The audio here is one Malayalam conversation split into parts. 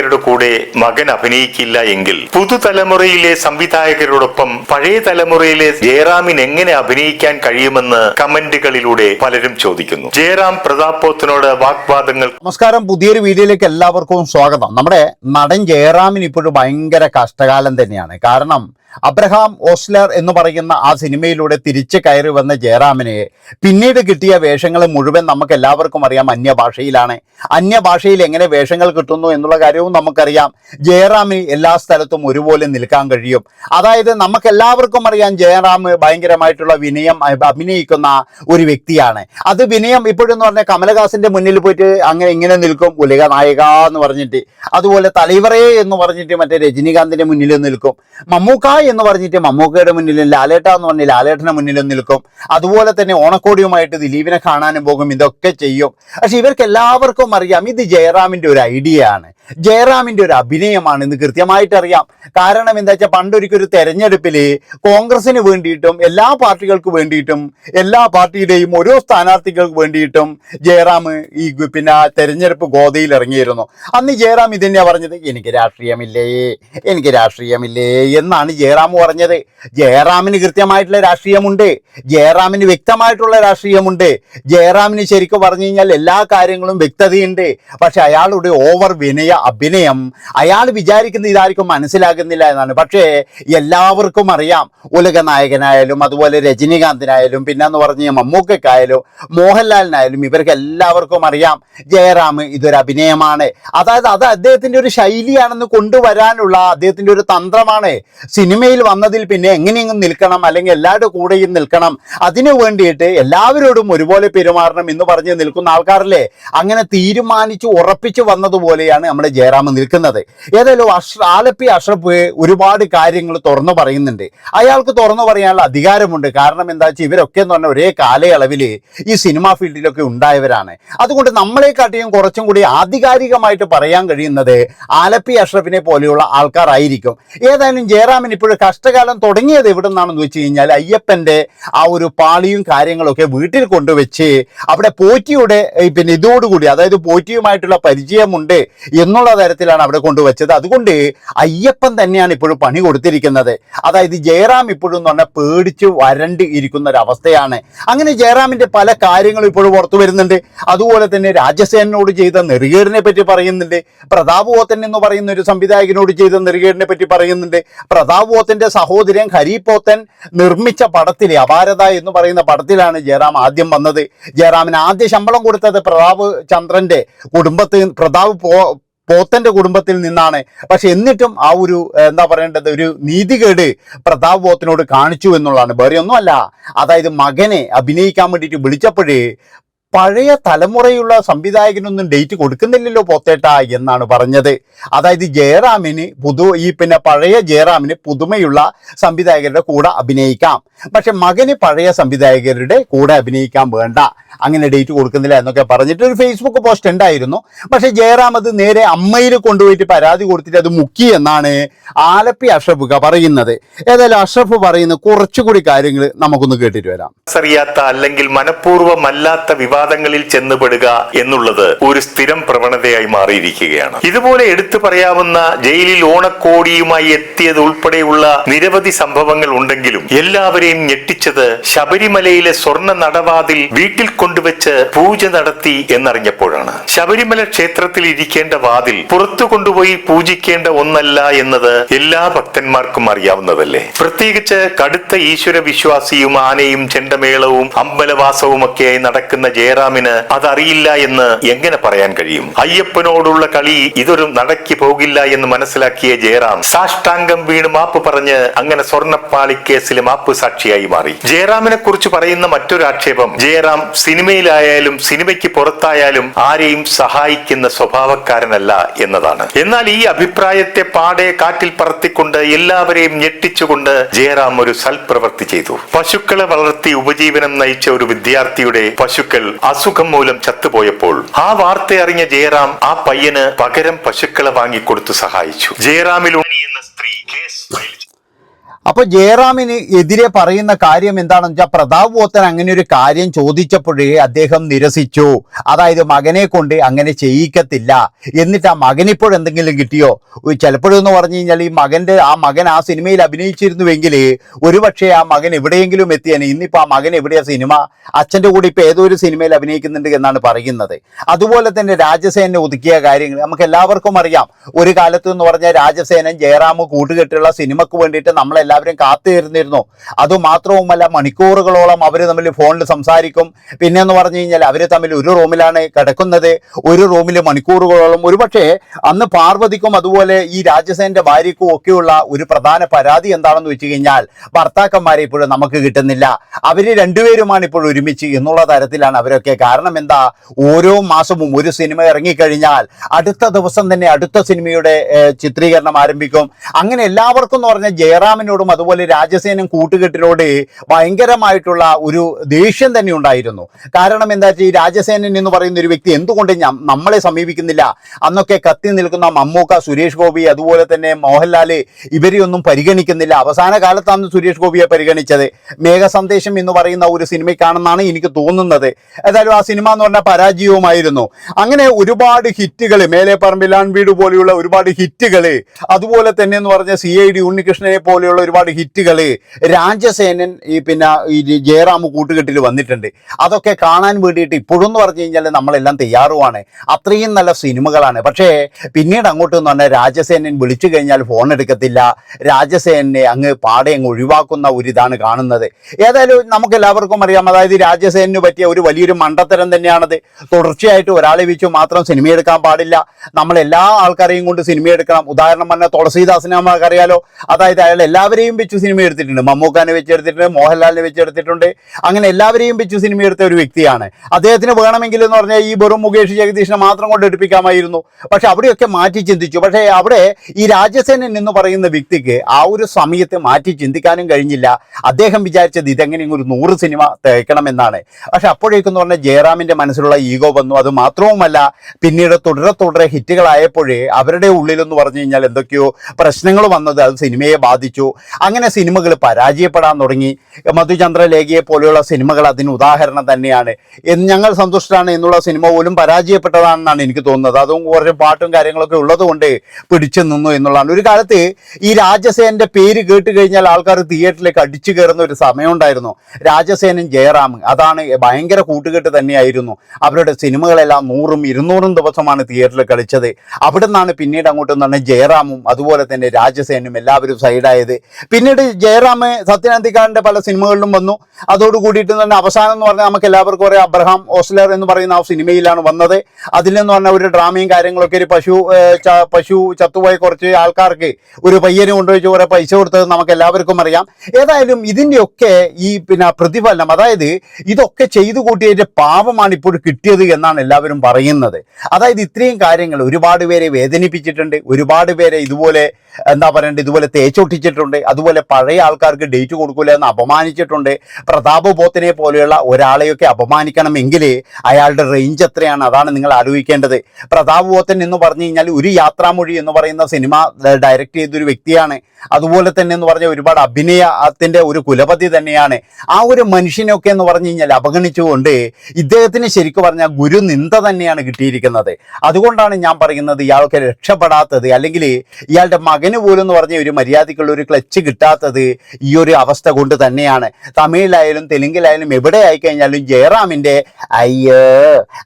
രുടെ കൂടെ മകൻ അഭിനയിക്കില്ല എങ്കിൽ പുതുതലമുറയിലെ സംവിധായകരോടൊപ്പം പഴയ തലമുറയിലെ ജയറാമിന് എങ്ങനെ അഭിനയിക്കാൻ കഴിയുമെന്ന് കമന്റുകളിലൂടെ പലരും ചോദിക്കുന്നു. ജയറാം പ്രതാപോത്തിനോട് വാഗ്വാദങ്ങൾ നമസ്കാരം. പുതിയൊരു വീഡിയോയിലേക്ക് എല്ലാവർക്കും സ്വാഗതം. നമ്മുടെ നടൻ ജയറാമിന് ഇപ്പോഴും ഭയങ്കര കഷ്ടകാലം തന്നെയാണ്. കാരണം അബ്രഹാം ഓസ്ലർ എന്ന് പറയുന്ന ആ സിനിമയിലൂടെ തിരിച്ചു കയറി വന്ന ജയറാമിനെ പിന്നീട് കിട്ടിയ വേഷങ്ങൾ മുഴുവൻ നമുക്ക് എല്ലാവർക്കും അറിയാം അന്യഭാഷയിലാണ്. അന്യഭാഷയിൽ എങ്ങനെ വേഷങ്ങൾ കിട്ടുന്നു എന്നുള്ള കാര്യവും നമുക്കറിയാം. ജയറാമിന് എല്ലാ സ്ഥലത്തും ഒരുപോലെ നിൽക്കാൻ കഴിയും. അതായത് നമുക്ക് എല്ലാവർക്കും അറിയാം ജയറാം ഭയങ്കരമായിട്ടുള്ള വിനയം അഭിനയിക്കുന്ന ഒരു വ്യക്തിയാണ്. അത് വിനയം ഇപ്പോഴെന്ന് പറഞ്ഞാൽ കമലഹാസന്റെ മുന്നിൽ പോയിട്ട് അങ്ങനെ ഇങ്ങനെ നിൽക്കും ഉലക നായക എന്ന് പറഞ്ഞിട്ട്. അതുപോലെ തലൈവറേ എന്ന് പറഞ്ഞിട്ട് മറ്റേ രജനീകാന്തിന്റെ മുന്നിൽ നിൽക്കും. മമ്മൂക്ക എന്ന് പറഞ്ഞിട്ട് മമ്മൂക്കയുടെ മുന്നിലും ലാലേട്ട എന്ന് പറഞ്ഞ ലാലേട്ടന്റെ മുന്നിലും നിൽക്കും. അതുപോലെ തന്നെ ഓണക്കോടിയുമായിട്ട് ദിലീപിനെ കാണാനും പോകും ഇതൊക്കെ ചെയ്യും. പക്ഷെ ഇവർക്ക് എല്ലാവർക്കും അറിയാം ഇത് ജയറാമിന്റെ ഒരു ഐഡിയ ആണ് ജയറാമിന്റെ ഒരു അഭിനയമാണ് ഇന്ന് കൃത്യമായിട്ട് അറിയാം. കാരണം എന്താ വെച്ചാൽ പണ്ടൊരിക്കൽ ഒരു തെരഞ്ഞെടുപ്പിൽ കോൺഗ്രസിന് വേണ്ടിയിട്ടും എല്ലാ പാർട്ടികൾക്ക് വേണ്ടിയിട്ടും എല്ലാ പാർട്ടിയുടെയും ഓരോ സ്ഥാനാർത്ഥികൾക്ക് വേണ്ടിയിട്ടും ജയറാം ഈ പിന്നെ തെരഞ്ഞെടുപ്പ് ഗോതയിൽ ഇറങ്ങിയിരുന്നു. അന്ന് ജയറാം ഇതന്നെയാണ് പറഞ്ഞത് എനിക്ക് രാഷ്ട്രീയമില്ലേ എനിക്ക് രാഷ്ട്രീയമില്ലേ എന്നാണ് ജയറാം പറഞ്ഞത്. ജയറാമിന് കൃത്യമായിട്ടുള്ള രാഷ്ട്രീയമുണ്ട്. ജയറാമിന് വ്യക്തമായിട്ടുള്ള രാഷ്ട്രീയമുണ്ട്. ജയറാമിന് ശരിക്കും പറഞ്ഞു കഴിഞ്ഞാൽ എല്ലാ കാര്യങ്ങളും വ്യക്തതയുണ്ട്. പക്ഷെ അയാളുടെ ഓവർ വിനയ അഭിനയം അയാൾ വിചാരിക്കുന്ന ഇതായിരിക്കും മനസ്സിലാകുന്നില്ല എന്നാണ്. പക്ഷേ എല്ലാവർക്കും അറിയാം. ഉലക നായകനായാലും അതുപോലെ രജനീകാന്തിനായാലും പിന്നെന്ന് പറഞ്ഞ മമ്മൂക്കായാലും മോഹൻലാലിനായാലും ഇവർക്ക് എല്ലാവർക്കും അറിയാം ജയറാം ഇതൊരു അഭിനയമാണ്. അതായത് അത് അദ്ദേഹത്തിന്റെ ഒരു ശൈലിയാണെന്ന് കൊണ്ടുവരാനുള്ള അദ്ദേഹത്തിന്റെ ഒരു തന്ത്രമാണ്. സിനിമയിൽ വന്നതിൽ പിന്നെ എങ്ങനെയെങ്കിലും നിൽക്കണം അല്ലെങ്കിൽ എല്ലാവരുടെ കൂടെയും നിൽക്കണം. അതിനു വേണ്ടിയിട്ട് എല്ലാവരോടും ഒരുപോലെ പെരുമാറണം എന്ന് പറഞ്ഞ് നിൽക്കുന്ന ആൾക്കാരല്ലേ? അങ്ങനെ തീരുമാനിച്ചു ഉറപ്പിച്ചു വന്നതുപോലെയാണ് നമ്മുടെ ജയറാം നിൽക്കുന്നത്. ഏതായാലും അഷ് ആലപ്പി അഷ്റഫ് ഒരുപാട് കാര്യങ്ങൾ തുറന്നു പറയുന്നുണ്ട്. അയാൾക്ക് തുറന്നു പറയാനുള്ള അധികാരമുണ്ട്. കാരണം എന്താ വെച്ചാൽ ഇവരൊക്കെ എന്ന് പറഞ്ഞാൽ ഒരേ കാലയളവിൽ ഈ സിനിമാ ഫീൽഡിലൊക്കെ ഉണ്ടായവരാണ്. അതുകൊണ്ട് നമ്മളെക്കാട്ടിയും കുറച്ചും കൂടി ആധികാരികമായിട്ട് പറയാൻ കഴിയുന്നത് ആലപ്പി അഷ്റഫിനെ പോലെയുള്ള ആൾക്കാരായിരിക്കും. ഏതായാലും ജയറാമിന് ഇപ്പോഴും കഷ്ടകാലം തുടങ്ങിയത് എവിടെ നിന്നാണെന്ന് വെച്ച് കഴിഞ്ഞാൽ അയ്യപ്പന്റെ ആ ഒരു പാളിയും കാര്യങ്ങളൊക്കെ വീട്ടിൽ കൊണ്ടുവച്ച് അവിടെ പോറ്റിയുടെ പിന്നെ ഇതോടുകൂടി അതായത് പോറ്റിയുമായിട്ടുള്ള പരിചയമുണ്ട് എന്നുള്ള തരത്തിലാണ് അവിടെ കൊണ്ടുവച്ചത്. അതുകൊണ്ട് അയ്യപ്പൻ തന്നെയാണ് ഇപ്പോഴും പണി കൊടുത്തിരിക്കുന്നത്. അതായത് ജയറാം ഇപ്പോഴും എന്ന് പറഞ്ഞാൽ പേടിച്ച് വരണ്ട് ഇരിക്കുന്ന ഒരു അവസ്ഥയാണ്. അങ്ങനെ ജയറാമിന്റെ പല കാര്യങ്ങളും ഇപ്പോഴും പുറത്തു വരുന്നുണ്ട്. അതുപോലെ തന്നെ രാജസേനോട് ചെയ്ത നെറുകേടിനെ പറ്റി പറയുന്നുണ്ട്. പ്രതാപ് ഓത്തൻ എന്ന് പറയുന്ന ഒരു സംവിധായകനോട് ചെയ്ത നെറുകേടിനെ പറ്റി പറയുന്നുണ്ട്. പ്രതാപ് പോത്തന്റെ സഹോദരൻ ഹരിപോത്തൻ നിർമ്മിച്ച പടത്തിലെ അപാരത എന്ന് പറയുന്ന പടത്തിലാണ് ജയറാം ആദ്യം വന്നത്. ജയറാമിന് ആദ്യ ശമ്പളം കൊടുത്തത് പ്രതാപ് ചന്ദ്രന്റെ കുടുംബത്തിൽ പ്രതാപ് പോ പോത്തന്റെ കുടുംബത്തിൽ നിന്നാണ്. പക്ഷെ എന്നിട്ടും ആ ഒരു എന്താ പറയേണ്ടത് ഒരു നീതികേട് പ്രതാപ് പോത്തനോട് കാണിച്ചു എന്നുള്ളതാണ്. വേറെ ഒന്നുമല്ല. അതായത് മകനെ അഭിനയിക്കാൻ വേണ്ടിയിട്ട് വിളിച്ചപ്പോഴേ പഴയ തലമുറയുള്ള സംവിധായകനൊന്നും ഡേറ്റ് കൊടുക്കുന്നില്ലല്ലോ പോത്തേട്ട എന്നാണ് പറഞ്ഞത്. അതായത് ജയറാമിന് പുതു ഈ പിന്നെ പഴയ ജയറാമിന് പുതുമയുള്ള സംവിധായകരുടെ കൂടെ അഭിനയിക്കാം. പക്ഷെ മകന് പഴയ സംവിധായകരുടെ കൂടെ അഭിനയിക്കാൻ വേണ്ട. അങ്ങനെ ഡേറ്റ് കൊടുക്കുന്നില്ല എന്നൊക്കെ പറഞ്ഞിട്ട് ഒരു ഫേസ്ബുക്ക് പോസ്റ്റ് ഉണ്ടായിരുന്നു. പക്ഷെ ജയറാം അത് നേരെ അമ്മയിൽ കൊണ്ടുപോയിട്ട് പരാതി കൊടുത്തിട്ട് അത് മുക്കി എന്നാണ് ആലപ്പി അഷ്റഫ് പറയുന്നത്. ഏതായാലും അഷ്റഫ് പറയുന്ന കുറച്ചുകൂടി കാര്യങ്ങൾ നമുക്കൊന്ന് കേട്ടിട്ട് വരാം. അറിയാത്ത അല്ലെങ്കിൽ മനഃപൂർവമല്ലാത്ത വിവാദങ്ങളിൽ ചെന്നുപെടുക എന്നുള്ളത് ഒരു സ്ഥിരം പ്രവണതയായി മാറിയിരിക്കുകയാണ്. ഇതുപോലെ എടുത്തു പറയാവുന്ന ജയിലിൽ ഓണക്കോടിയുമായി എത്തിയത് ഉൾപ്പെടെയുള്ള നിരവധി സംഭവങ്ങൾ ഉണ്ടെങ്കിലും എല്ലാവരെയും ഞെട്ടിച്ചത് ശബരിമലയിലെ സ്വർണ നടവാതിൽ വീട്ടിൽ കൊണ്ടുവച്ച് പൂജ നടത്തി എന്നറിഞ്ഞപ്പോഴാണ്. ശബരിമല ക്ഷേത്രത്തിൽ ഇരിക്കേണ്ട വാതിൽ പുറത്തു കൊണ്ടുപോയി പൂജിക്കേണ്ട ഒന്നല്ല എന്നത് എല്ലാ ഭക്തന്മാർക്കും അറിയാവുന്നതല്ലേ? പ്രത്യേകിച്ച് കടുത്ത ഈശ്വര വിശ്വാസിയും ആനയും ചെണ്ടമേളവും അമ്പലവാസവും ഒക്കെയായി നടക്കുന്ന ജയറാമിന് അതറിയില്ല എന്ന് എങ്ങനെ പറയാൻ കഴിയും? അയ്യപ്പനോടുള്ള കളി ഇതൊരു നടക്കി പോകില്ല എന്ന് മനസ്സിലാക്കിയ ജയറാം സാഷ്ടാംഗം വീണ് മാപ്പ് പറഞ്ഞ് അങ്ങനെ സ്വർണപ്പാളി കേസിൽ മാപ്പ് സാക്ഷിയായി മാറി. ജയറാമിനെ കുറിച്ച് പറയുന്ന മറ്റൊരു ആക്ഷേപം ജയറാം സിനിമയിലായാലും സിനിമയ്ക്ക് പുറത്തായാലും ആരെയും സഹായിക്കുന്ന സ്വഭാവക്കാരനല്ല എന്നതാണ്. എന്നാൽ ഈ അഭിപ്രായത്തെ പാടെ കാറ്റിൽ പറത്തിക്കൊണ്ട് എല്ലാവരെയും ഞെട്ടിച്ചുകൊണ്ട് ജയറാം ഒരു സൽപ്രവൃത്തി ചെയ്തു. പശുക്കളെ വളർത്തി ഉപജീവനം നയിച്ച ഒരു വിദ്യാർത്ഥിയുടെ പശുക്കൾ അസുഖം മൂലം ചത്തുപോയപ്പോൾ ആ വാർത്ത അറിഞ്ഞ ജയറാം ആ പയ്യന് പകരം പശുക്കളെ വാങ്ങിക്കൊടുത്തു സഹായിച്ചു. ജയറാമിൽ എന്ന സ്ത്രീ കേസ് ഫയൽ ചെയ്തു. അപ്പൊ ജയറാമിന് എതിരെ പറയുന്ന കാര്യം എന്താണെന്ന് വെച്ചാൽ പ്രതാപ് പോത്തൻ അങ്ങനെ ഒരു കാര്യം ചോദിച്ചപ്പോഴേ അദ്ദേഹം നിരസിച്ചു. അതായത് മകനെ കൊണ്ട് അങ്ങനെ ചെയ്യിക്കത്തില്ല. എന്നിട്ട് ആ മകനിപ്പോഴെന്തെങ്കിലും കിട്ടിയോ? ചിലപ്പോഴെന്ന് പറഞ്ഞു കഴിഞ്ഞാൽ ഈ മകന്റെ ആ മകൻ ആ സിനിമയിൽ അഭിനയിച്ചിരുന്നുവെങ്കിൽ ഒരുപക്ഷെ ആ മകൻ എവിടെയെങ്കിലും എത്തിയാണ് ഇന്നിപ്പോ ആ മകൻ എവിടെയാ സിനിമ? അച്ഛന്റെ കൂടെ ഇപ്പൊ ഏതോ ഒരു സിനിമയിൽ അഭിനയിക്കുന്നുണ്ട് എന്നാണ് പറയുന്നത്. അതുപോലെ തന്നെ രാജസേനെ ഒതുക്കിയ കാര്യങ്ങൾ നമുക്ക് എല്ലാവർക്കും അറിയാം. ഒരു കാലത്ത് എന്ന് പറഞ്ഞാൽ രാജസേനൻ ജയറാം കൂട്ടുകെട്ടുള്ള സിനിമക്ക് വേണ്ടിയിട്ട് നമ്മളെല്ലാവരും കാത്തുതരുന്നിരുന്നു. അതുമാത്രവുമല്ല മണിക്കൂറുകളോളം അവർ തമ്മിൽ ഫോണിൽ സംസാരിക്കും. പിന്നെ എന്ന് പറഞ്ഞു കഴിഞ്ഞാൽ അവർ തമ്മിൽ ഒരു റൂമിലാണ് കിടക്കുന്നത്. ഒരു റൂമിൽ മണിക്കൂറുകളോളം ഒരുപക്ഷെ അന്ന് പാർവതിക്കും അതുപോലെ ഈ രാജസേനന്റെ ഭാര്യയ്ക്കും ഒക്കെയുള്ള ഒരു പ്രധാന പരാതി എന്താണെന്ന് വെച്ച് കഴിഞ്ഞാൽ ഭർത്താക്കന്മാരെ ഇപ്പോഴും നമുക്ക് കിട്ടുന്നില്ല. അവർ രണ്ടുപേരുമാണ് ഇപ്പോൾ ഒരുമിച്ച് എന്നുള്ള തരത്തിലാണ് അവരൊക്കെ. കാരണം എന്താ? ഓരോ മാസവും ഒരു സിനിമ ഇറങ്ങിക്കഴിഞ്ഞാൽ അടുത്ത ദിവസം തന്നെ അടുത്ത സിനിമയുടെ ചിത്രീകരണം ആരംഭിക്കും. അങ്ങനെ എല്ലാവർക്കും എന്ന് പറഞ്ഞാൽ ജയറാമിനോടും അതുപോലെ രാജസേനും കൂട്ടുകെട്ടിനോട് ഭയങ്കരമായിട്ടുള്ള ഒരു ദേഷ്യം തന്നെ ഉണ്ടായിരുന്നു. കാരണം എന്താ വെച്ചാൽ ഈ രാജസേനൻ എന്ന് പറയുന്ന ഒരു വ്യക്തി എന്തുകൊണ്ട് നമ്മളെ സമീപിക്കുന്നില്ല? അന്നൊക്കെ കത്തി നിൽക്കുന്ന മമ്മൂക്ക സുരേഷ് ഗോപി അതുപോലെ തന്നെ മോഹൻലാൽ ഇവരെയൊന്നും പരിഗണിക്കുന്നില്ല. അവസാന കാലത്താണ് സുരേഷ് ഗോപിയെ പരിഗണിച്ചത്. മേഘസന്ദേശം എന്ന് പറയുന്ന ഒരു സിനിമയ്ക്കാണെന്നാണ് എനിക്ക് തോന്നുന്നത്. ഏതായാലും ആ സിനിമ എന്ന് പറഞ്ഞാൽ പരാജയവുമായിരുന്നു. അങ്ങനെ ഒരുപാട് ഹിറ്റുകൾ മേലെ പറമ്പിലാൻ വീട് പോലെയുള്ള ഒരുപാട് ഹിറ്റുകൾ അതുപോലെ തന്നെ എന്ന് പറഞ്ഞ സി ഐ ഡി ഉണ്ണികൃഷ്ണനെ പോലെയുള്ള ഒരുപാട് ഹിറ്റുകൾ രാജസേനൻ ഈ പിന്നെ ഈ ജയറാം കൂട്ടുകെട്ടിൽ വന്നിട്ടുണ്ട്. അതൊക്കെ കാണാൻ വേണ്ടിയിട്ട് ഇപ്പോഴും എന്ന് പറഞ്ഞു കഴിഞ്ഞാൽ നമ്മളെല്ലാം തയ്യാറുമാണ് അത്രയും നല്ല സിനിമകളാണ്. പക്ഷേ പിന്നീട് അങ്ങോട്ട് എന്ന് പറഞ്ഞാൽ രാജസേനൻ വിളിച്ചു കഴിഞ്ഞാൽ ഫോൺ എടുക്കത്തില്ല. രാജസേനെ അങ്ങ് പാടെ അങ്ങ് ഒഴിവാക്കുന്ന ഒരു ഇതാണ് കാണുന്നത്. ഏതായാലും നമുക്ക് എല്ലാവർക്കും അറിയാം. അതായത് രാജസേനു പറ്റിയ ഒരു വലിയൊരു മണ്ടത്തരം തന്നെയാണത്. തുടർച്ചയായിട്ട് ഒരാളെ വെച്ച് മാത്രം സിനിമ എടുക്കാൻ പാടില്ല. നമ്മൾ എല്ലാ ആൾക്കാരെയും കൊണ്ട് സിനിമ എടുക്കണം. ഉദാഹരണം പറഞ്ഞാൽ തുളസീദാസിനെ നമുക്കറിയാലോ. അതായത് അയാൾ എല്ലാവരെയും വെച്ച് സിനിമ എടുത്തിട്ടുണ്ട്. മമ്മൂക്കാനെ വെച്ച് എടുത്തിട്ടുണ്ട് മോഹൻലാലിനെ വെച്ച് എടുത്തിട്ടുണ്ട് അങ്ങനെ എല്ലാവരെയും വെച്ചു സിനിമ എടുത്ത ഒരു വ്യക്തിയാണ്. അദ്ദേഹത്തിന് വേണമെങ്കിൽ എന്ന് പറഞ്ഞാൽ ഈ വെറും മുകേഷ് ജഗദീഷിനെ മാത്രം കൊണ്ട് എടുപ്പിക്കാമായിരുന്നു. പക്ഷെ അവിടെയൊക്കെ മാറ്റി ചിന്തിച്ചു. പക്ഷേ അവിടെ ഈ രാജസേനൻ എന്ന് പറയുന്ന വ്യക്തിക്ക് ആ ഒരു സമയത്ത് മാറ്റി ചിന്തിക്കാനും കഴിഞ്ഞില്ല. അദ്ദേഹം വിചാരിച്ചത് ഇതെങ്ങനെയും ഒരു നൂറ് സിനിമ തേക്കണമെന്നാണ്. പക്ഷെ അപ്പോഴേക്കെന്ന് പറഞ്ഞാൽ ജയറാമിന്റെ മനസ്സിലുള്ള ഈഗോ വന്നു. അത് മാത്രവുമല്ല പിന്നീട് തുടരെ തുടരെ ഹിറ്റുകളായപ്പോഴേ അവരുടെ ഉള്ളിലെന്ന് പറഞ്ഞു കഴിഞ്ഞാൽ എന്തൊക്കെയോ പ്രശ്നങ്ങൾ വന്നത്. അത് സിനിമയെ ബാധിച്ചു. അങ്ങനെ സിനിമകൾ പരാജയപ്പെടാൻ തുടങ്ങി. മധുചന്ദ്രലേഖയെ പോലെയുള്ള സിനിമകൾ അതിന് ഉദാഹരണം തന്നെയാണ്. എന്ന് ഞങ്ങൾ സന്തുഷ്ടരാണ് എന്നുള്ള സിനിമ പോലും പരാജയപ്പെട്ടതാണെന്നാണ് എനിക്ക് തോന്നുന്നത്. അതും കുറച്ച് പാട്ടും കാര്യങ്ങളൊക്കെ ഉള്ളതുകൊണ്ട് പിടിച്ചു നിന്നു എന്നുള്ളതാണ്. ഒരു കാലത്ത് ഈ രാജസേനന്റെ പേര് കേട്ട് കഴിഞ്ഞാൽ ആൾക്കാർ തിയേറ്ററിലേക്ക് അടിച്ചു കയറുന്ന ഒരു സമയമുണ്ടായിരുന്നു രാജസേനൻ ജയറാം. അതാണ് ഭയങ്കര കൂട്ടുകെട്ട് തന്നെയായിരുന്നു. അവരുടെ സിനിമകളെല്ലാം നൂറും ഇരുന്നൂറും ദിവസമാണ് തിയേറ്ററിൽ കളിച്ചത്. അവിടെ നിന്നാണ് പിന്നീട് അങ്ങോട്ട് തന്നെ ജയറാമും അതുപോലെ തന്നെ രാജസേനും എല്ലാവരും സൈഡായത്. പിന്നീട് ജയറാമ് സത്യനന്ദിക്കാരന്റെ പല സിനിമകളിലും വന്നു. അതോട് കൂടിയിട്ട് തന്നെ അവസാനം എന്ന് പറഞ്ഞാൽ നമുക്ക് എല്ലാവർക്കും അറിയാം അബ്രഹാം ഓസ്ലർ എന്ന് പറയുന്ന ആ സിനിമയിലാണ് വന്നത്. അതിലെന്ന് പറഞ്ഞാൽ ഒരു ഡ്രാമയും കാര്യങ്ങളൊക്കെ ഒരു പശു പശു ചത്തുപോയ കുറച്ച് ആൾക്കാർക്ക് ഒരു പയ്യനെ കൊണ്ടുപോയി കുറേ പൈസ കൊടുത്തത് നമുക്ക് എല്ലാവർക്കും അറിയാം. ഏതായാലും ഇതിന്റെയൊക്കെ ഈ പിന്നെ പ്രതിഫലനം അതായത് ഇതൊക്കെ ചെയ്തു കൂട്ടിയതിന്റെ പാപമാണ് ഇപ്പോൾ കിട്ടിയത് എന്നാണ് എല്ലാവരും പറയുന്നത്. അതായത് ഇത്രയും കാര്യങ്ങൾ ഒരുപാട് പേരെ വേദനിപ്പിച്ചിട്ടുണ്ട് ഒരുപാട് പേരെ ഇതുപോലെ എന്താ പറയണ്ടത് ഇതുപോലെ തേച്ചൊട്ടിച്ചിട്ടുണ്ട്. അതുപോലെ പഴയ ആൾക്കാർക്ക് ഡേറ്റ് കൊടുക്കൂല എന്ന് അപമാനിച്ചിട്ടുണ്ട്. പ്രതാപ് ബോത്തിനെ പോലെയുള്ള ഒരാളെയൊക്കെ അപമാനിക്കണമെങ്കിൽ അയാളുടെ റേഞ്ച് എത്രയാണ്? അതാണ് നിങ്ങൾ ആലോചിക്കേണ്ടത്. പ്രതാപ് ബോത്തൻ എന്ന് പറഞ്ഞു കഴിഞ്ഞാൽ ഒരു യാത്രാമൊഴി എന്ന് പറയുന്ന സിനിമ ഡയറക്റ്റ് ചെയ്തൊരു വ്യക്തിയാണ്. അതുപോലെ തന്നെ എന്ന് പറഞ്ഞാൽ ഒരുപാട് അഭിനയത്തിന്റെ ഒരു കുലപതി തന്നെയാണ്. ആ ഒരു മനുഷ്യനൊക്കെ എന്ന് പറഞ്ഞു കഴിഞ്ഞാൽ അവഗണിച്ചുകൊണ്ട് ഇദ്ദേഹത്തിന് ശരിക്കും പറഞ്ഞാൽ ഗുരു നിന്ദ തന്നെയാണ് കിട്ടിയിരിക്കുന്നത്. അതുകൊണ്ടാണ് ഞാൻ പറയുന്നത് ഇയാൾക്ക് രക്ഷപ്പെടാത്തത്. അല്ലെങ്കിൽ ഇയാളുടെ മകന് പോലും എന്ന് പറഞ്ഞ ഒരു മര്യാദയ്ക്കുള്ള ഒരു ക്ലച്ച് കിട്ടാത്തത് ഈ ഒരു അവസ്ഥ കൊണ്ട് തന്നെയാണ്. തമിഴിലായാലും തെലുങ്കിലായാലും എവിടെ ആയിക്കഴിഞ്ഞാലും ജയറാമിന്റെ അയ്യോ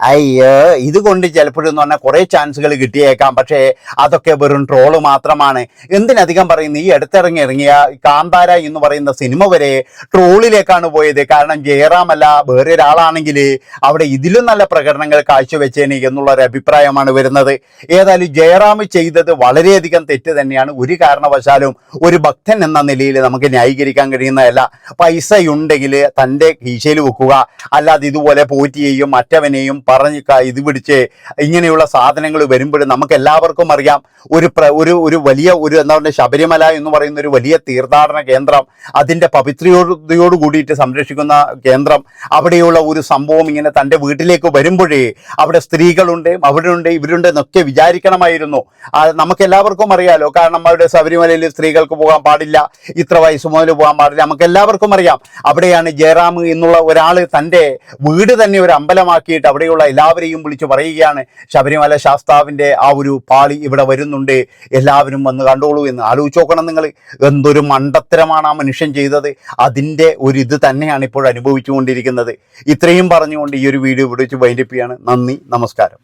അയ്യോ ഇതുകൊണ്ട് ചിലപ്പോഴെന്ന് പറഞ്ഞാൽ കുറേ ചാൻസുകൾ കിട്ടിയേക്കാം. പക്ഷേ അതൊക്കെ വെറും ട്രോൾ മാത്രമാണ്. എന്തിനധികം പറയുന്നു ഈ അടുത്തിറങ്ങി ഇറങ്ങിയ കാന്താര എന്ന് പറയുന്ന സിനിമ വരെ ട്രോളിലേക്കാണ് പോയത്. കാരണം ജയറാം അല്ല വേറെ ഒരാളാണെങ്കിൽ അവിടെ ഇതിലും നല്ല പ്രകടനങ്ങൾ കാഴ്ചവെച്ചേനെ എന്നുള്ളൊരു അഭിപ്രായമാണ് വരുന്നത്. ഏതായാലും ജയറാം ചെയ്തത് വളരെയധികം തെറ്റ് തന്നെയാണ്. ഒരു കാരണവശാലും ഒരു എന്ന നിലയിൽ നമുക്ക് ന്യായീകരിക്കാൻ കഴിയുന്നതല്ല. പൈസ ഉണ്ടെങ്കിൽ തന്റെ കീശയിൽ വെക്കുക. അല്ലാതെ ഇതുപോലെ പോറ്റിയെയും മറ്റവനെയും പറഞ്ഞ് ഇത് പിടിച്ച് ഇങ്ങനെയുള്ള സാധനങ്ങൾ വരുമ്പോഴും നമുക്ക് എല്ലാവർക്കും അറിയാം. ഒരു പ്ര ഒരു ഒരു വലിയ ഒരു എന്താ പറയുക ശബരിമല എന്ന് പറയുന്ന ഒരു വലിയ തീർത്ഥാടന കേന്ദ്രം അതിന്റെ പവിത്രയോട് കൂടിയിട്ട് സംരക്ഷിക്കുന്ന കേന്ദ്രം അവിടെയുള്ള ഒരു സംഭവം ഇങ്ങനെ തന്റെ വീട്ടിലേക്ക് വരുമ്പോഴേ അവിടെ സ്ത്രീകളുണ്ട് അവിടെ ഉണ്ട് ഇവരുണ്ട് എന്നൊക്കെ വിചാരിക്കണമായിരുന്നു. നമുക്കെല്ലാവർക്കും അറിയാലോ. കാരണം അവിടെ ശബരിമലയിൽ സ്ത്രീകൾക്ക് പോകാൻ പാടില്ല പാടില്ല. ഇത്ര വയസ്സ് മുതൽ പോകാൻ പാടില്ല. നമുക്ക് എല്ലാവർക്കും അറിയാം. അവിടെയാണ് ജയറാം എന്നുള്ള ഒരാൾ തന്റെ വീട് തന്നെ ഒരു അമ്പലമാക്കിയിട്ട് അവിടെയുള്ള എല്ലാവരെയും വിളിച്ച് പറയുകയാണ്. ശബരിമല ശാസ്താവിന്റെ ആ ഒരു പാളി ഇവിടെ വരുന്നുണ്ട്. എല്ലാവരും വന്ന് കണ്ടോളൂ എന്ന് ആലോചിച്ച് നോക്കണം നിങ്ങൾ. എന്തൊരു മണ്ടത്തരമാണ് ആ മനുഷ്യൻ ചെയ്തത്. അതിന്റെ ഒരു ഇത് തന്നെയാണ് ഇപ്പോൾ അനുഭവിച്ചുകൊണ്ടിരിക്കുന്നത്. ഇത്രയും പറഞ്ഞുകൊണ്ട് ഈ ഒരു വീഡിയോ ഇവിടെ വെച്ച് നന്ദി. നമസ്കാരം.